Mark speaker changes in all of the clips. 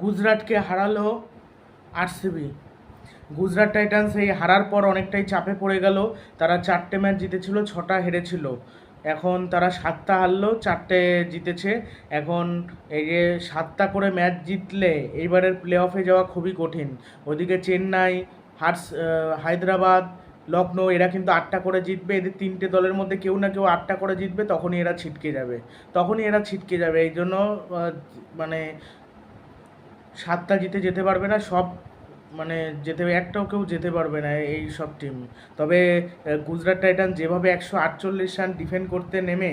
Speaker 1: গুজরাটকে হারালো RCB. Gujarat Titans এই হারার পর অনেকটাই চাপে পড়ে গেল। তারা চারটে ম্যাচ জিতেছিল, ছটা হেরেছিল। এখন তারা সাতটা হারলো, চারটে জিতেছে। এখন এই যে সাতটা করে ম্যাচ জিতলে এইবারের প্লে অফে যাওয়া খুবই কঠিন। ওদিকে চেন্নাই, হার্স হায়দ্রাবাদ লখনৌ এরা কিন্তু আটটা করে জিতবে। এদের তিনটে দলের মধ্যে কেউ না কেউ আটটা করে জিতবে, তখনই এরা ছিটকে যাবে। তখনই এরা ছিটকে যাবে। এই জন্য মানে সাতটা জিতে যেতে পারবে না, সব মানে যেতে, একটাও কেউ যেতে পারবে না এই সব টিম তবে গুজরাট টাইটান যেভাবে একশো আটচল্লিশ রান ডিফেন্ড করতে নেমে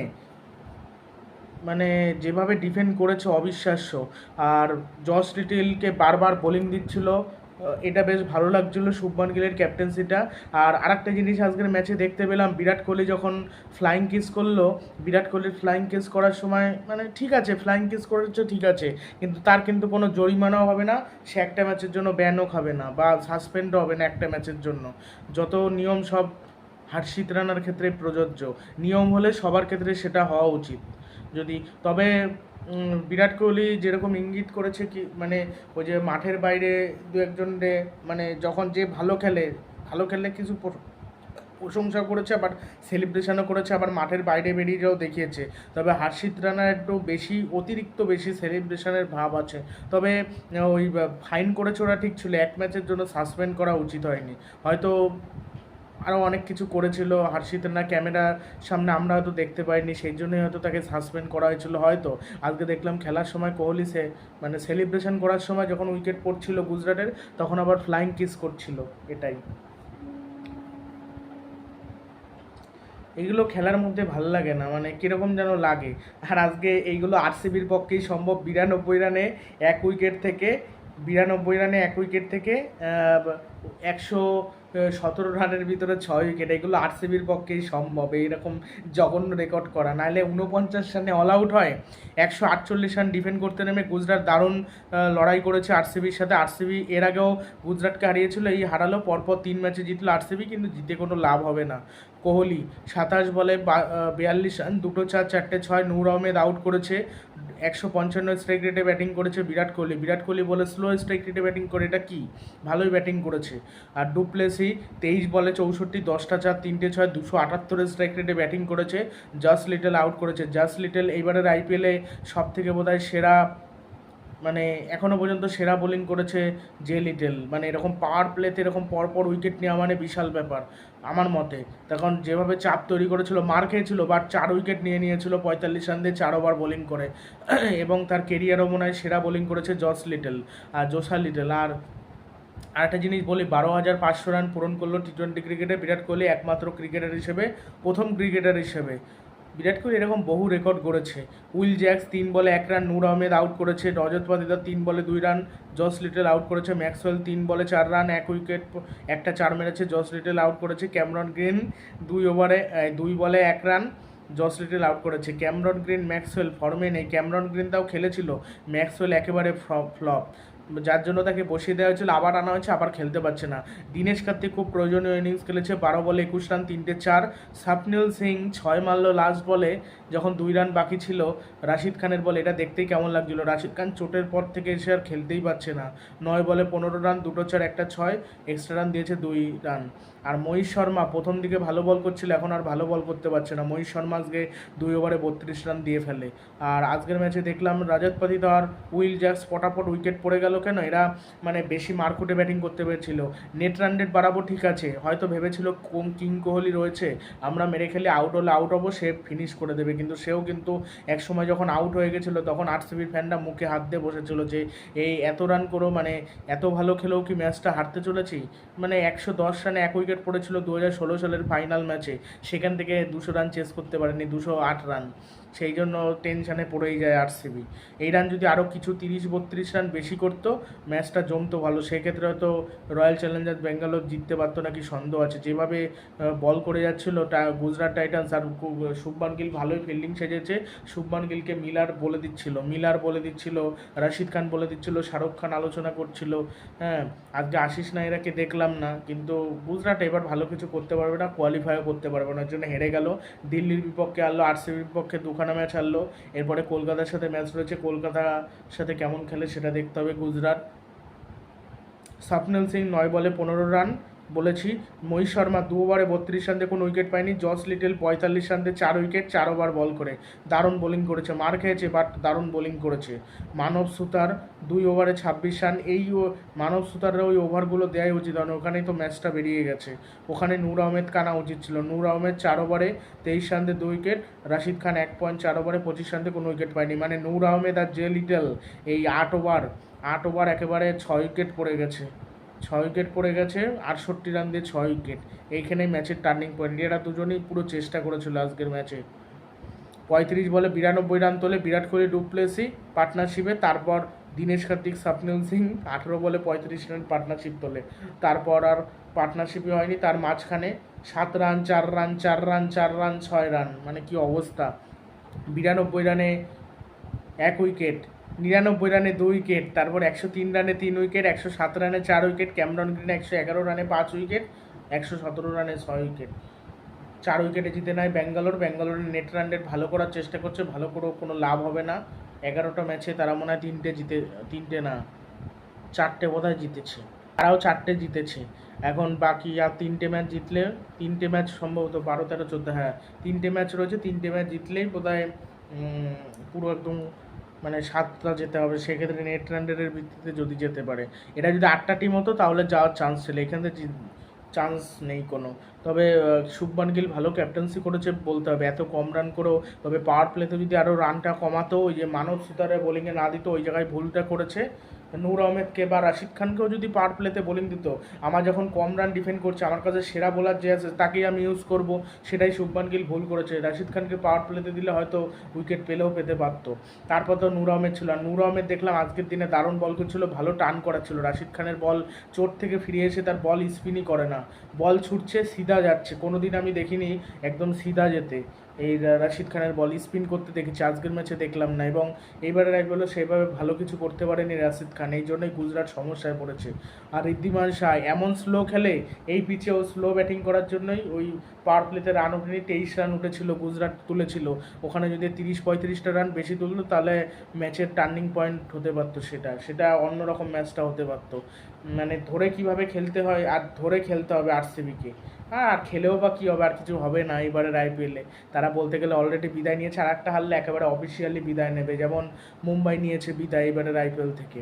Speaker 1: মানে যেভাবে ডিফেন্ড করেছে অবিশ্বাস্য। আর জস লিটিলকে বারবার বোলিং দিচ্ছিল এটা বেশ ভালো লাগছিল শুভমান গিলের ক্যাপ্টেন্সিটা আর আরেকটা জিনিস আজকের ম্যাচে দেখতে পেলাম, বিরাট কোহলি যখন ফ্লাইং কিস করল, বিরাট কোহলির ফ্লাইং কিস করার সময় মানে ঠিক আছে ফ্লাইং কিস করেছে, ঠিক আছে, কিন্তু তার কিন্তু কোনো জরিমানাও হবে না, সে একটা ম্যাচের জন্য ব্যানও খাবে না বা সাসপেন্ডও হবে না একটা ম্যাচের জন্য। যত নিয়ম সব হার্ষিত রানার ক্ষেত্রে প্রযোজ্য, নিয়ম হলে সবার ক্ষেত্রে সেটা হওয়া উচিত। যদি, তবে বিরাট কোহলি যেরকম ইঙ্গিত করেছে কি মানে ওই যে মাঠের বাইরে দু একজন মানে যখন যে ভালো খেলে, ভালো খেললে কিছু প্রশংসা করেছে, আবার সেলিব্রেশনও করেছে, আবার মাঠের বাইরে বেরিয়ে যাও দেখিয়েছে। তবে হার্ষিত রানার একটু বেশি, অতিরিক্ত বেশি সেলিব্রেশনের ভাব আছে। তবে ওই ফাইন করেছে ওরা, ঠিক ছিল, এক ম্যাচের জন্য সাসপেন্ড করা উচিত হয়নি। হয়তো আরও অনেক কিছু করেছিল। হার্ষিত না ক্যামেরার সামনে আমরা হয়তো দেখতে পাইনি, সেই জন্যই হয়তো তাকে সাসপেন্ড করা হয়েছিল হয়তো। আজকে দেখলাম খেলার সময় কোহলি সে মানে সেলিব্রেশন করার সময় যখন উইকেট পড়ছিল গুজরাটের, তখন আবার ফ্লাইং কিস করছিল, এটাই। এগুলো খেলার মধ্যে ভালো লাগে না মানে কীরকম যেন লাগে। আর আজকে এইগুলো আরসিবির পক্ষেই সম্ভব, বিরানব্বই রানে এক উইকেট থেকে, বিরানব্বই রানে এক উইকেট থেকে একশো সতেরো রানের ভিতরে ছয় উইকেট, এগুলো আরসিবির পক্ষেই সম্ভব। এইরকম জঘন্য রেকর্ড করা। নাহলে উনপঞ্চাশ রানে অল আউট হয়। একশো আটচল্লিশ রান ডিফেন্ড করতে নেমে গুজরাট দারুণ লড়াই করেছে আরসিবির সাথে। আরসিবি এর আগেও গুজরাটকে হারিয়েছিল, এই হারালো, পরপর তিন ম্যাচে জিতলো আরসিবি, কিন্তু জিতে কোনো লাভ হবে না। কোহলি সাতাশ বলে বিয়াল্লিশ রান, দুটো চার, চারটে ছয়, নূর আহমেদ আউট করেছে। একশো পঞ্চান্ন স্ট্রাইক রেটে ব্যাটিং করেছে বিরাট কোহলি। বিরাট কোহলি বলে স্লো স্ট্রাইক রেটে ব্যাটিং করে, এটা কি? ভালোই ব্যাটিং করেছে। আর ডুপ্লেসি তেইশ বলে চৌষট্টি, দশটা চার, তিনটে ছয়, দুশো আটাত্তরের স্ট্রাইক রেটে ব্যাটিং করেছে। জাস্ট লিটল আউট করেছে। জাস্ট লিটল এইবারের আইপিএলে সব থেকে বোধহয় সেরা মানে এখনও পর্যন্ত সেরা বোলিং করেছে জে লিটেল মানে এরকম পাওয়ার প্লেতে এরকম পরপর উইকেট নেওয়া মানে বিশাল ব্যাপার, আমার মতে। তখন যেভাবে চাপ তৈরি করেছিল, মার খেয়েছিল বাট চার উইকেট নিয়ে নিয়েছিল, পঁয়তাল্লিশ রান দিয়ে চার ওভার বোলিং করে। এবং তার কেরিয়ারও মনে হয় সেরা বোলিং করেছে জস লিটল আর জোসা লিটল আর আরেকটা জিনিস বলি, বারো হাজার পাঁচশো রান পূরণ করল টি টোয়েন্টি ক্রিকেটে বিরাট কোহলি একমাত্র ক্রিকেটার হিসেবে, প্রথম ক্রিকেটার হিসেবে। বিরাট কোহলি এরকম বহু রেকর্ড করেছে উইল জ্যাক্স তিন বলে এক রান নূর আহমেদ আউট করেছে। রজত পাতিদার তিন বলে দুই রান জস লিটেল আউট করেছে। ম্যাক্সওয়েল তিন বলে চার রান এক উইকেট একটা চার মেরেছে। জস লিটেল আউট করেছে। ক্যামরন গ্রিন দুই ওভারে দুই বলে এক রান জস লিটেল আউট করেছে। ক্যামরন গ্রিন, ম্যাক্সওয়েল ফর্মে নেই। ক্যামরন গ্রিন তাও খেলেছিল। ম্যাক্সওয়েল একেবারে ফ্লপ যার জন্য তাকে বসিয়ে দেওয়া হয়েছিল, আবার আনা হয়েছে, আবার খেলতে পারছে না। দীনেশ কার্তিক খুব প্রয়োজনীয় ইনিংস খেলেছে, বারো বলে একুশ রান, তিনটে চার। সাপনিল সিং ছয় মারলো লাস্ট বলে যখন দুই রান বাকি ছিল, রাশিদ খানের বলে, এটা দেখতেই কেমন লাগছিল। রাশিদ খান চোটের পর থেকে এসে আর খেলতেই পারছে না। নয় বলে পনেরো রান, দুটো চার, একটা ছয় এক্সট্রা রান দিয়েছে দুই রান। আর মহিষ শর্মা প্রথম দিকে ভালো বল করছিল, এখন আর ভালো বল করতে পারছে না। মহিষ শর্মা আজকে দুই ওভারে বত্রিশ রান দিয়ে ফেলে। আর আজকের ম্যাচে দেখলাম রাজত পাতিদার উইল জ্যাক্স পটাপট উইকেট পড়ে গেল। কেন? এরা মানে বেশি মারকুটে ব্যাটিং করতে পেরেছিল। নেট রান রেট বাড়াবো ঠিক আছে, হয়তো ভেবেছিল কোন কিং কোহলি রয়েছে, আমরা মেরে খেলে আউট হলে আউট হব, সে ফিনিশ করে দেবে। কিন্তু সেও কিন্তু এক সময় যখন আউট হয়ে গেছিল, তখন আরসিবির ফ্যানরা মুখে হাত দিয়ে বসেছিল যে, এই এত রান করো মানে এত ভালো খেলেও কি ম্যাচটা হারতে চলেছি? মানে একশো দশ রানে এক উইকেট পড়েছিল দু হাজার ষোলো সালের ফাইনাল ম্যাচে সেখান থেকে দুশো রান চেস করতে পারেনি, দুশো আট রান সেই জন্য টেনশানে পড়েই যায় আরসিবি এই রান যদি আরও কিছু তিরিশ, বত্রিশ রান বেশি করতো ম্যাচটা জমতো ভালো। সেক্ষেত্রে হয়তো রয়্যাল চ্যালেঞ্জার্স ব্যাঙ্গালোর জিততে পারতো নাকি সন্দেহ আছে। যেভাবে বল করে যাচ্ছিল গুজরাট টাইটান্স আর শুভমান গিল ভালোই ফিল্ডিং সেজেছে। শুভমান গিলকে মিলার বলে দিচ্ছিল মিলার বলে দিচ্ছিল, রাশিদ খান বলে দিচ্ছিল, শাহরুখ খান আলোচনা করছিল। হ্যাঁ আজকে আশিস নাইরাকে দেখলাম না, কিন্তু গুজরাট এবার ভালো কিছু করতে পারবে না কোয়ালিফাইও করতে পারবে না। জন্য হেরে গেল। দিল্লির বিপক্ষে আনলো আরসিবির বিপক্ষে দুখানা দুখানা ম্যাচ হারলো। এরপরে কলকাতার সাথে ম্যাচ রয়েছে। কলকাতার সাথে কেমন খেলে সেটা দেখতে হবে গুজরাট। স্বপ্নেল সিং নয় বলে পনেরো রান বলেছি, মহিষ শর্মা দু ওভারে বত্রিশ রান কোনো উইকেট পায়নি। জস লিটেল পঁয়তাল্লিশ রান চার উইকেট, চার ওভার বল করে। দারুণ বোলিং করেছে, মার খেয়েছে, বাট দারুণ বোলিং করেছে। মানব সুতার দুই ওভারে ছাব্বিশ রান, এই মানব সুতারের ওই ওভারগুলো দেওয়াই উচিত কারণ ওখানেই তো ম্যাচটা বেরিয়ে গেছে। ওখানে নূর আহমেদ কানা উচিত ছিল। নূর আহমেদ চার ওভারে তেইশ রান দিয়ে দুই উইকেট, রাশিদ খান এক পয়েন্ট চার ওভারে পঁচিশ রান কোনো উইকেট পায়নি। মানে নূর আহমেদ আর জে লিটেল এই আট ওভার আট ওভার একেবারে ছয় উইকেট পড়ে গেছে। ছয় উইকেট পড়ে গেছে, আটষট্টি রান দিয়ে ছয় উইকেট এইখানেই ম্যাচের টার্নিং পয়েন্ট এরা দুজনেই পুরো চেষ্টা করেছিল আজকের ম্যাচে পঁয়ত্রিশ বলে বিরানব্বই রান তোলে বিরাট কোহলি ডুপ্লেসি পার্টনারশিপে তারপর দীনেশ কার্তিক, স্বপ্নিল সিং, আঠেরো বলে পঁয়ত্রিশ রান পার্টনারশিপ তোলে। তারপর আর পার্টনারশিপই হয়নি। তার মাঝখানে সাত রান চার রান চার রান চার রান ছয় রান মানে কি অবস্থা? বিরানব্বই রানে এক উইকেট নিরানব্বই রানে দুই উইকেট, তারপর একশো তিন রানে তিন উইকেট, একশো সাত রানে চার উইকেট, ক্যামরন গ্রিন একশো এগারো রানে পাঁচ উইকেট, একশো সতেরো রানে ছয় উইকেট। চার উইকেটে জিতে নেয় ব্যাঙ্গালোর। ব্যাঙ্গালোরের নেট রান রেট ভালো করার চেষ্টা করছে, ভালো করেও কোনো লাভ হবে না। এগারোটা ম্যাচে তারা মনে হয় তিনটে জিতে, তিনটে না, চারটে বোধহয় জিতেছে। তারাও চারটে জিতেছে। এখন বাকি আর তিনটে ম্যাচ জিতলে, তিনটে ম্যাচ সম্ভবত বারো, তেরো, চোদ্দ হ্যাঁ তিনটে ম্যাচ রয়েছে, তিনটে ম্যাচ জিতলেই বোধহয় পুরো একদম মানে সাতটা যেতে হবে, সেক্ষেত্রে নেট রানের ভিত্তিতে যদি যেতে পারে। এটা যদি আটটা টিম হতো, তাহলে যাওয়ার চান্স ছিল। এখান থেকে চান্স নেই কোনো। তবে শুভমান গিল ভালো ক্যাপ্টেন্সি করেছে বলতে হবে। এত কম রান করেও, তবে পাওয়ার প্লেতে যদি আরও রানটা কমাতো, ওই যে মানব সুতারে বোলিংয়ে না দিত, ওই জায়গায় ভুলটা করেছে। নূর আহমেদকে বা রাশিদ খানকেও যদি পাওয়ার প্লেতে বোলিং দিত, আমার যখন কম রান ডিফেন্ড করছে, আমার কাছে সেরা বোলার যে আছে, তাকেই আমি ইউজ করব। সেটাই শুভমান গিল ভুল করেছে। রাশিদ খানকে পাওয়ার প্লেতে দিলে হয়তো উইকেট পেলেও পেতে পারতো। তারপর তো নূর আহমেদ ছিল। আর নূর আহমেদ দেখলাম আজকের দিনে দারুণ বল করছিল, ভালো টার্ন করা ছিল রাশিদ খানের বল চোট থেকে ফিরে এসে তার বল স্পিনই করে না। বল ছুটছে, সিধা যাচ্ছে। কোনোদিন আমি দেখিনি, একদম সিধা যেতে। এই রাশিদ খানের বল স্পিন করতে দেখেছি, আজকের ম্যাচে দেখলাম না এবং এইবারের একগুলো সেভাবে ভালো কিছু করতে পারেনি রাশিদ খান, এই জন্যই গুজরাট সমস্যায় পড়েছে। আর ঋদ্ধিমান শাহ এমন স্লো খেলে এই পিচেও স্লো ব্যাটিং করার জন্যই ওই পাওয়ার প্লেতে রান ওঠেনি, তেইশ রান উঠেছিল, গুজরাট তুলেছিল। ওখানে যদি তিরিশ পঁয়ত্রিশটা রান বেশি তুলতো, তাহলে ম্যাচের টার্নিং পয়েন্ট হতে পারতো সেটা সেটা অন্যরকম ম্যাচটা হতে পারতো। মানে ধরে কীভাবে খেলতে হয়, আর ধরে খেলতে হবে আরসিবিকে আর খেলেও বা কী হবে, আর কিছু হবে না এবারের আইপিএলে তারা বলতে গেলে অলরেডি বিদায় নিয়েছে, আর একটা হারলে একেবারে অফিসিয়ালি বিদায় নেবে। যেমন মুম্বাই নিয়েছে বিদায় এবারের আইপিএল থেকে।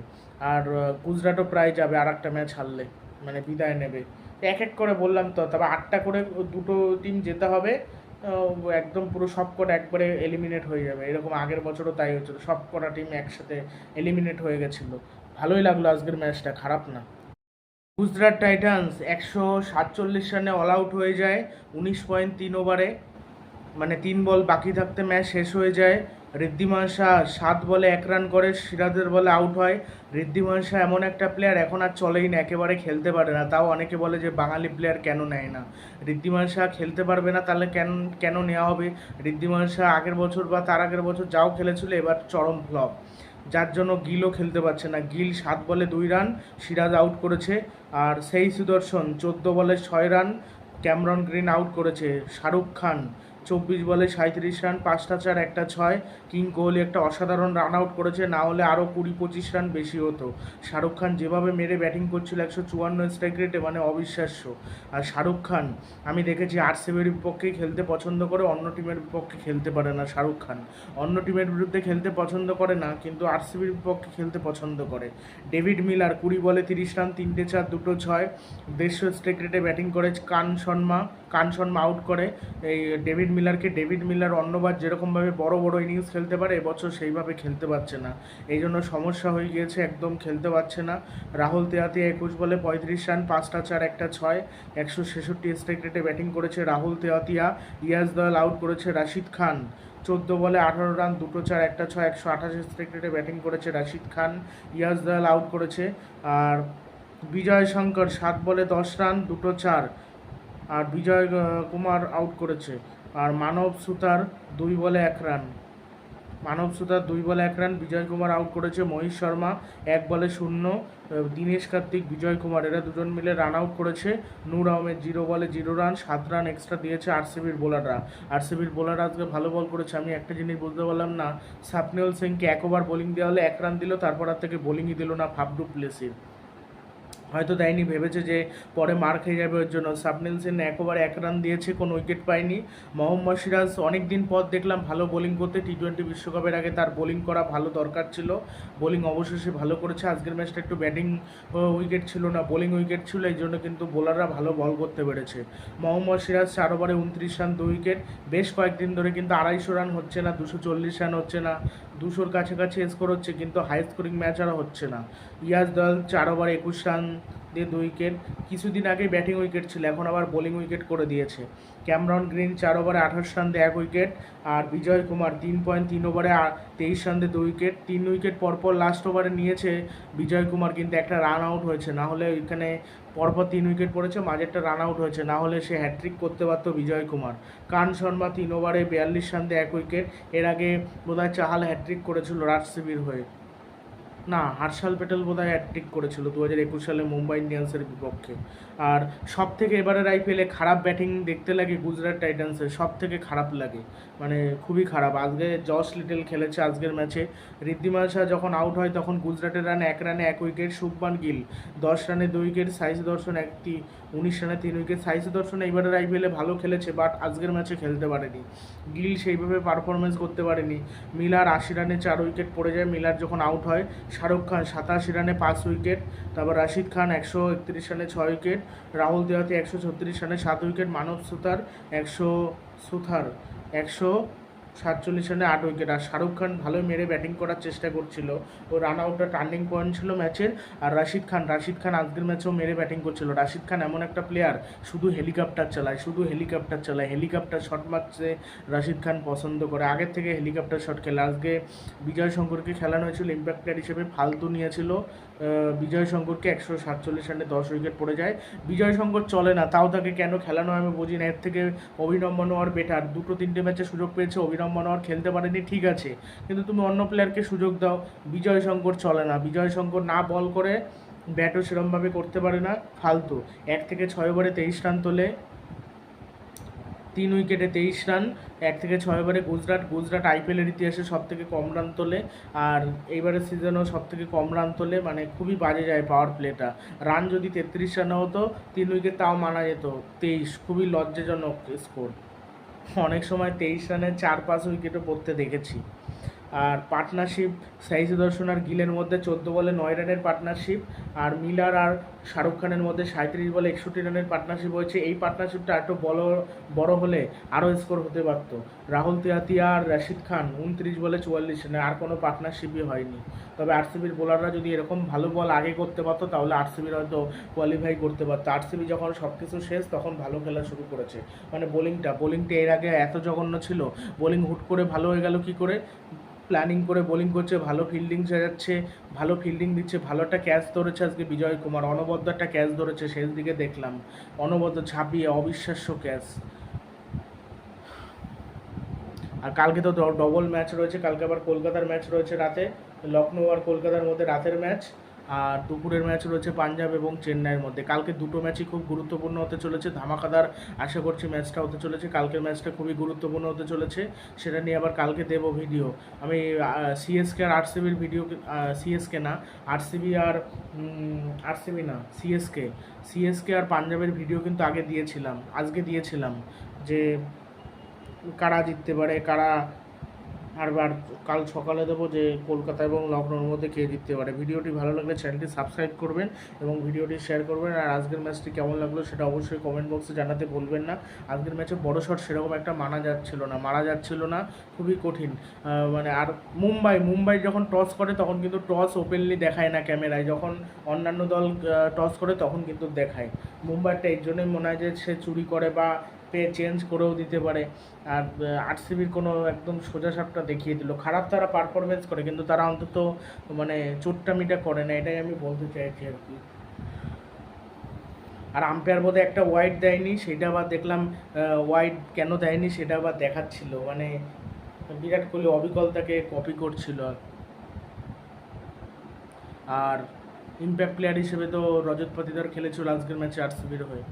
Speaker 1: আর গুজরাটও প্রায় যাবে আর একটা ম্যাচ হারলে মানে বিদায় নেবে। এক এক করে বললাম তো, তবে আটটা করে দুটো টিম যেতে হবে একদম পুরো সব কটা একবারে এলিমিনেট হয়ে যাবে। এরকম আগের বছরও তাই হয়েছিল সব কটা টিম একসাথে এলিমিনেট হয়ে গেছিল। ভালোই লাগল আজকের ম্যাচটা, খারাপ না। গুজরাট টাইটান্স একশো সাতচল্লিশ রানে অল আউট হয়ে যায়, উনিশ পয়েন্ট তিন ওভারে মানে তিন বল বাকি থাকতে ম্যাচ শেষ হয়ে যায়। ঋদ্ধিমান শাহ সাত বলে এক রান করে, সিরাজের বলে আউট হয়। ঋদ্ধিমান শাহ এমন একটা প্লেয়ার এখন আর চলেই না, একেবারে খেলতে পারে না। তাও অনেকে বলে যে বাঙালি প্লেয়ার কেন নেয় না? ঋদ্ধিমান শাহ খেলতে পারবে না, তাহলে কেন কেন নেওয়া হবে? ঋদ্ধিমান শাহ আগের বছর বা তার আগের বছর যাও খেলেছিল, এবার চরম ফ্লপ যার জন্য গিলও খেলতে পারছে না। গিল সাত বলে দুই রান, সিরাজ আউট করেছে। আর সেই সুদর্শন চোদ্দ বলে ছয় রান, ক্যামরন গ্রিন আউট করেছে। শাহরুখ খান চব্বিশ বলে সাঁত্রিশ রান, পাঁচটা চার, একটা ছয়। কিং কোহলি একটা অসাধারণ রান আউট করেছে, না হলে আরও কুড়ি পঁচিশ রান বেশি হতো। শাহরুখ খান যেভাবে মেরে ব্যাটিং করছিল একশো চুয়ান্ন স্ট্রাইক রেটে মানে অবিশ্বাস্য। আর শাহরুখ খান, আমি দেখেছি আরসিবির বিপক্ষেই খেলতে পছন্দ করে, অন্য টিমের বিপক্ষে খেলতে পারে না শাহরুখ খান। অন্য টিমের বিরুদ্ধে খেলতে পছন্দ করে না, কিন্তু আরসিবির বিপক্ষে খেলতে পছন্দ করে। ডেভিড মিলার কুড়ি বলে তিরিশ রান, তিনটে চার, দুটো ছয়। দেড়শো স্ট্রাইক রেটে ব্যাটিং করে কান শর্মা। কান শর্মা আউট করে। এই ডেভিড মিলারকে ডেভিড মিলার অন্যবার যেরকমভাবে বড় বড় ইনিংস খেলতে পারে, এবছর সেইভাবে খেলতে পারছে না। এই জন্য সমস্যা হয়ে গিয়েছে, একদম খেলতে পারছে না। রাহুল তেয়াতিয়া একুশ বলে পঁয়ত্রিশ রান, পাঁচটা চার, একটা ছয়, একশো ছেষট্টি স্ট্রাইক রেটে ব্যাটিং করেছে রাহুল তেয়াতিয়া ইয়াজ দয়াল আউট করেছে রাশিদ খান। চোদ্দ বলে আঠারো রান, দুটো চার, একটা ছয়, একশো আঠাশ স্ট্রাইক রেটে ব্যাটিং করেছে রাশিদ খান। ইয়াজ দয়াল আউট করেছে। আর বিজয় শঙ্কর সাত বলে দশ রান, দুটো চার আর বিজয় কুমার আউট করেছে। আর মানব সুতার দুই বলে এক রান মানব সুতার দুই বলে এক রান বিজয় কুমার আউট করেছে। মহিষ শর্মা এক বলে শূন্য। দীনেশ কার্তিক, বিজয় কুমার, এরা দুজন মিলে রান আউট করেছে। নূর আহমেদ জিরো বলে জিরো রান সাত রান এক্সট্রা দিয়েছে আরসিবির বোলাররা আরসিবির বোলাররা আজকে ভালো বল করেছে। আমি একটা জিনিস বুঝতে পারলাম না সাপনিউল সিংকে এক ওভার বোলিং দেওয়া হলে এক রান দিল, তারপর আর থেকে বোলিংই দিল না ফাবডু প্লেসির। হয়তো দেয়নি, ভেবেছে যে পরে মার খেয়ে যাবে ওর জন্য। সাবনীল সেন এক এক রান দিয়েছে, কোনো উইকেট পায়নি। মোহাম্মদ সিরাজ অনেক দিন পর দেখলাম ভালো বোলিং করতে টি টোয়েন্টি বিশ্বকাপের আগে তার বোলিং করা ভালো দরকার ছিল। বোলিং অবশেষে ভালো করেছে। আজকের ম্যাচটা একটু ব্যাটিং উইকেট ছিল না বোলিং উইকেট ছিল, এই জন্য কিন্তু বোলাররা ভালো বল করতে পেরেছে। মোহাম্মদ সিরাজ চার ওভারে উনত্রিশ রান, দুই উইকেট বেশ কয়েকদিন ধরে কিন্তু আড়াইশো রান হচ্ছে না, দুশো চল্লিশ রান হচ্ছে না। দুশোর কাছাকাছি স্কোর হচ্ছে, কিন্তু হাই স্কোরিং ম্যাচ আর হচ্ছে না। ইয়াজ দল চার ওভার একুশ রান দিয়ে দুই উইকেট কিছুদিন আগে ব্যাটিং উইকেট ছিল, এখন আবার বোলিং উইকেট করে দিয়েছে। ক্যামরন গ্রিন চার ওভারে আঠাশ রান দিয়ে এক উইকেট আর বিজয় কুমার তিন পয়েন্ট তিন ওভারে তেইশ রান দিয়ে দুই উইকেট তিন উইকেট পরপর লাস্ট ওভারে নিয়েছে বিজয় কুমার, কিন্তু একটা রান আউট হয়েছে। না হলে ওইখানে পরপর তিন উইকেট পড়েছে, মাঝেরটা রান আউট হয়েছে। না হলে সে হ্যাট্রিক করতে পারতো বিজয় কুমার। কান শর্মা তিন ওভারে বিয়াল্লিশ রান দিয়ে এক উইকেট এর আগে বোধহয় চাহাল হ্যাট্রিক করেছিল রাজশিবির হয়ে। না হার্ষাল প্যাটেল বোধহয় হ্যাট্রিক করেছিল দু হাজার একুশ সালে মুম্বাই ইন্ডিয়ান্সের বিপক্ষে। আর সব থেকে এবারের আইপিএলে খারাপ ব্যাটিং দেখতে লাগে গুজরাট টাইটান্সের সব থেকে খারাপ লাগে। মানে খুবই খারাপ। আজকে জস লিটেল খেলেছে আজকের ম্যাচে ঋদ্ধিমান শাহ যখন আউট হয়, তখন গুজরাটের রানে এক রানে এক উইকেট শুভমান গিল দশ রানে দুই উইকেট সাইজ দর্শন একটি উনিশ রানে তিন উইকেট সাইজ দর্শন এইবারের আইপিএলে ভালো খেলেছে বাট আজকের ম্যাচে খেলতে পারেনি। গিল সেইভাবে পারফরমেন্স করতে পারেনি। মিলার আশি রানে চার উইকেট পড়ে যায়। মিলার যখন আউট হয়, শাহরুখ খান সাতাশি রানে পাঁচ উইকেট তারপর রাশিদ খান একশো একত্রিশ রানে ছয় উইকেট রাহুল দেওয়াতে একশো ছত্রিশ রানে, সাত উইকেট, মানব সুতার একশো সুথার একশো সাতচল্লিশ রানে, আট উইকেট। আর শাহরুখ খান ভালোই মেরে ব্যাটিং করার চেষ্টা করছিল। ও রান আউটটা টার্নিং পয়েন্ট ছিল ম্যাচের। আর রাশিদ খান রাশিদ খান আজকের ম্যাচেও মেরে ব্যাটিং করছিল। রাশিদ খান এমন একটা প্লেয়ার শুধু হেলিকপ্টার চালায়, শুধু হেলিকপ্টার চালায়, হেলিকপ্টার শট মারছে রাশিদ খান পছন্দ করে। আগের থেকে হেলিকপ্টার শট খেলে। আজকে বিজয় শঙ্করকে খেলানো হয়েছিল ইম্প্যাক্ট প্লেয়ার হিসেবে ফালতু নিয়েছিল বিজয় শঙ্করকে একশো সাতচল্লিশ রানে দশ উইকেট পড়ে যায়। বিজয় শঙ্কর চলে না, তাও তাকে কেন খেলানো আমি বুঝি না। এর থেকে অভিনব মনোয়ার বেটার দুটো তিনটে ম্যাচে সুযোগ পেয়েছে অভিনব মনোয়ার খেলতে পারেনি, ঠিক আছে। কিন্তু তুমি অন্য প্লেয়ারকে সুযোগ দাও। বিজয় শঙ্কর চলে না। বিজয় শঙ্কর না বল করে ব্যাটও সেরমভাবে করতে পারে না, ফালতু। এক থেকে ছয় ওভারে তেইশ রান তোলে। তিন উইকেটে তেইশ রান, এক থেকে ছয় ওভারে গুজরাট গুজরাট আইপিএলের ইতিহাসে সব থেকে কম রান তোলে আর এইবারের সিজনেও সব থেকে কম রান তোলে মানে খুবই বাজে যায় পাওয়ার প্লেটা রান যদি তেত্রিশ রানে হতো, তিন উইকেট তাও মানা যেত, তেইশ, খুবই লজ্জাজনক স্কোর অনেক সময় তেইশ রানে চার, পাঁচ উইকেটও পড়তে দেখেছি। আর পার্টনারশিপ সাইজ দর্শন আর গিলের মধ্যে চোদ্দ বলে নয় রানের পার্টনারশিপ আর মিলার আর শাহরুখ খানের মধ্যে সাঁত্রিশ বলে একষট্টি রানের পার্টনারশিপ হয়েছে। এই পার্টনারশিপটা একটু বড় বড় হলে আরও স্কোর হতে পারতো। রাহুল তেহাতিয়া আর রাশিদ খান উনত্রিশ বলে চুয়াল্লিশ রানে আর কোনো পার্টনারশিপই হয়নি। তবে আরসিবির বোলাররা যদি এরকম ভালো বল আগে করতে পারতো, তাহলে আরসিবির হয়তো কোয়ালিফাই করতে পারতো। আরসিবি যখন সব কিছু শেষ, তখন ভালো খেলা শুরু করেছে। মানে বোলিংটা বোলিংটা এর আগে এত জঘন্য ছিল। বোলিং হুট করে ভালো হয়ে গেল কি করে? প্ল্যানিং করে বোলিং করছে, ভালো ফিল্ডিং সাজাচ্ছে, ভালো ফিল্ডিং দিচ্ছে ভালো একটা ক্যাচ ধরেছে আজকে বিজয় কুমার অনবদ্য একটা ক্যাচ ধরেছে, শেষ দিকে দেখলাম। অনবদ্য ছাপিয়ে অবিশ্বাস্য ক্যাচ আর কালকে তো ডবল ম্যাচ রয়েছে, কালকে আবার কলকাতার ম্যাচ রয়েছে রাতে লখনৌ আর কলকাতার মধ্যে রাতের ম্যাচ আর দুপুরের ম্যাচ রয়েছে পাঞ্জাব এবং চেন্নাইয়ের মধ্যে। কালকে দুটো ম্যাচই খুব গুরুত্বপূর্ণ হতে চলেছে। ধামাকাদার আশা করছি ম্যাচটা হতে চলেছে। কালকের ম্যাচটা খুবই গুরুত্বপূর্ণ হতে চলেছে। সেটা নিয়ে আবার কালকে দেবো ভিডিও। আমি সিএসকে আর আরসিবির ভিডিও সিএসকে না আরসিবি আর আরসিবি না সিএসকে সিএসকে আর পাঞ্জাবের ভিডিও কিন্তু আগে দিয়েছিলাম, আজকে দিয়েছিলাম যে কারা জিততে পারে, কারা আরবার কাল সকালে দেবো যে কলকাতা এবং লখনৌর মধ্যে কে জিততে পারে। ভিডিওটি ভালো লাগলে চ্যানেলটি সাবস্ক্রাইব করবেন এবং ভিডিওটি শেয়ার করবেন। আর আজকের ম্যাচটি কেমন লাগল সেটা অবশ্যই কমেন্ট বক্সে জানাতে ভুলবেন না। আজকের ম্যাচে বড় শট সেরকম একটা মানা যাচ্ছিল না, মারা যাচ্ছিল না, খুবই কঠিন। মানে আর মুম্বাই মুম্বাই যখন টস করে তখন কিন্তু টস ওপেনলি দেখায় না ক্যামেরায়। যখন অন্যান্য দল টস করে তখন কিন্তু দেখায়। মুম্বাইটা এই জন্যই মনে হয় যে সে চুরি করে বা পে চেঞ্জ করেও দিতে পারে। আর আরসিবির কোনো একদম সোজা সাপটা দেখিয়ে দিল। খারাপ তারা পারফরমেন্স করে, কিন্তু তারা অন্তত মানে চোট্টামিটা করে না, এটাই আমি বলতে চাইছি আর কি। আর আম্পায়ার বোধহয় একটা ওয়াইড দেয়নি, সেটা আবার দেখলাম ওয়াইড কেন দেয়নি সেটা আবার দেখাচ্ছিল। মানে বিরাট কোহলি অবিকল তাকে কপি করছিল আর। ইম্প্যাক্ট প্লেয়ার হিসেবে তো রজত পাতিদার খেলেছিল আজকের ম্যাচে আরসিবির হয়ে।